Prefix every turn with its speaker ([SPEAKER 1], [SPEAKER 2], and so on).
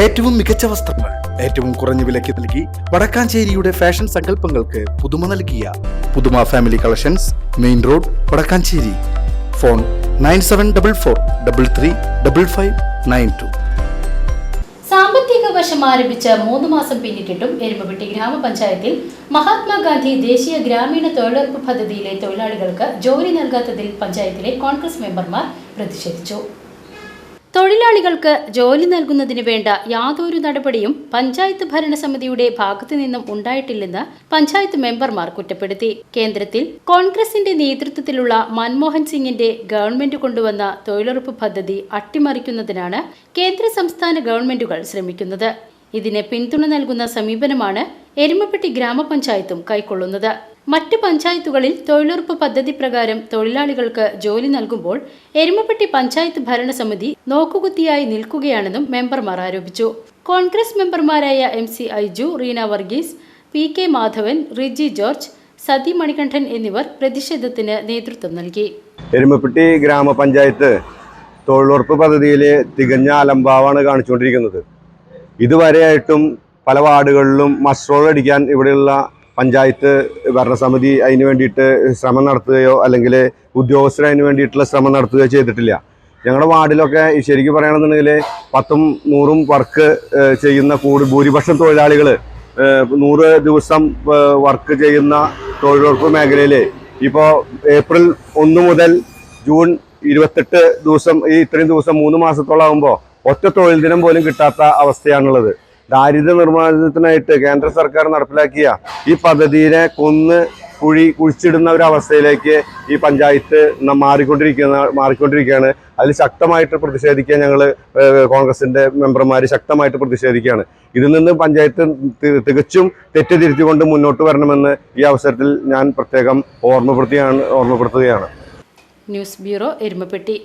[SPEAKER 1] ഏറ്റവും മികച്ച വസ്ത്രങ്ങൾ ഏറ്റവും കുറഞ്ഞ വിലയ്ക്ക് നൽകി വടക്കാഞ്ചേരിയുടെ ഫാഷൻ സങ്കല്പങ്ങൾക്ക് പുതുമ നൽകിയ പുതുമ family collections main road Vadakkanchery. Phone nine seven double four double three double five nine two.
[SPEAKER 2] സാമ്പത്തിക വർഷം ആരംഭിച്ച മൂന്ന് മാസം പിന്നിട്ടിട്ടും എരുമപ്പെട്ടി ഗ്രാമപഞ്ചായത്തിൽ മഹാത്മാഗാന്ധി ദേശീയ ഗ്രാമീണ തൊഴിലുറപ്പ് പദ്ധതിയിലെ തൊഴിലാളികൾക്ക് ജോലി നൽകാത്തതിൽ പഞ്ചായത്തിലെ കോൺഗ്രസ് മെമ്പർമാർ പ്രതിഷേധിച്ചു. തൊഴിലാളികൾക്ക് ജോലി നൽകുന്നതിന് വേണ്ട യാതൊരു നടപടിയും പഞ്ചായത്ത് ഭരണസമിതിയുടെ ഭാഗത്തു നിന്നും ഉണ്ടായിട്ടില്ലെന്ന് പഞ്ചായത്ത് മെമ്പർമാർ കുറ്റപ്പെടുത്തി. കേന്ദ്രത്തിൽ കോൺഗ്രസിന്റെ നേതൃത്വത്തിലുള്ള മൻമോഹൻ സിംഗിന്റെ ഗവൺമെന്റ് കൊണ്ടുവന്ന തൊഴിലുറപ്പ് പദ്ധതി അട്ടിമറിക്കുന്നതിനാണ് കേന്ദ്ര സംസ്ഥാന ഗവൺമെന്റുകൾ ശ്രമിക്കുന്നത്. ഇതിന് പിന്തുണ നൽകുന്ന സമീപനമാണ് എരുമപ്പെട്ടി ഗ്രാമപഞ്ചായത്തും കൈക്കൊള്ളുന്നത്. മറ്റ് പഞ്ചായത്തുകളിൽ തൊഴിലുറപ്പ് പദ്ധതി പ്രകാരം തൊഴിലാളികൾക്ക് ജോലി നൽകുമ്പോൾ എരുമപ്പെട്ടി പഞ്ചായത്ത് ഭരണസമിതി നോക്കുകുത്തിയായി നിൽക്കുകയാണെന്നും മെമ്പർമാർ ആരോപിച്ചു. കോൺഗ്രസ് മെമ്പർമാരായ M C Aiju Reena Varghese P K Madhavan Riji George Sathi Manikandan എന്നിവർ പ്രതിഷേധത്തിന് നേതൃത്വം നൽകി.
[SPEAKER 3] എരുമപ്പെട്ടി ഗ്രാമപഞ്ചായത്ത് തൊഴിലുറപ്പ് പദ്ധതിയിലെ തികഞ്ഞ അലംഭാവാണ് കാണിച്ചുകൊണ്ടിരിക്കുന്നത്. ഇതുവരെയായിട്ടും പല വാർഡുകളിലും മസ്ട്രോൾ അടിക്കാൻ ഇവിടെയുള്ള പഞ്ചായത്ത് ഭരണസമിതി അതിന് വേണ്ടിയിട്ട് ശ്രമം നടത്തുകയോ അല്ലെങ്കിൽ ഉദ്യോഗസ്ഥർ അതിന് വേണ്ടിയിട്ടുള്ള ശ്രമം നടത്തുകയോ ചെയ്തിട്ടില്ല. ഞങ്ങളുടെ വാർഡിലൊക്കെ ശരിക്കും പറയുകയാണെന്നുണ്ടെങ്കിൽ പത്തും നൂറും വർക്ക് ചെയ്യുന്ന കൂടി ഭൂരിപക്ഷം തൊഴിലാളികൾ നൂറ് ദിവസം വർക്ക് ചെയ്യുന്ന തൊഴിലുറപ്പ് മേഖലയിൽ ഇപ്പോൾ ഏപ്രിൽ ഒന്ന് മുതൽ ജൂൺ ഇരുപത്തെട്ട് ദിവസം ഈ ഇത്രയും ദിവസം മൂന്ന് മാസത്തോളം ആകുമ്പോൾ ഒറ്റ തൊഴിൽ ദിനം പോലും കിട്ടാത്ത അവസ്ഥയാണുള്ളത്. ദാരിദ്ര്യ നിർമ്മാർജനത്തിനായിട്ട് കേന്ദ്ര സർക്കാർ നടപ്പിലാക്കിയ ഈ പദ്ധതിയെ കൊന്ന് കുഴി കുഴിച്ചിടുന്ന ഒരു അവസ്ഥയിലേക്ക് ഈ പഞ്ചായത്ത് മാറിക്കൊണ്ടിരിക്കുന്ന മാറിക്കൊണ്ടിരിക്കുകയാണ്. അതിൽ ശക്തമായിട്ട് പ്രതിഷേധിക്കാൻ ഞങ്ങൾ കോൺഗ്രസിന്റെ മെമ്പർമാർ ശക്തമായിട്ട് പ്രതിഷേധിക്കുകയാണ്. ഇതിൽ നിന്ന് പഞ്ചായത്ത് തികച്ചും തെറ്റ് മുന്നോട്ട് വരണമെന്ന് ഈ അവസരത്തിൽ ഞാൻ പ്രത്യേകം ഓർമ്മപ്പെടുത്തിയാണ് ഓർമ്മപ്പെടുത്തുകയാണ്.
[SPEAKER 2] News bureau Erumappetty.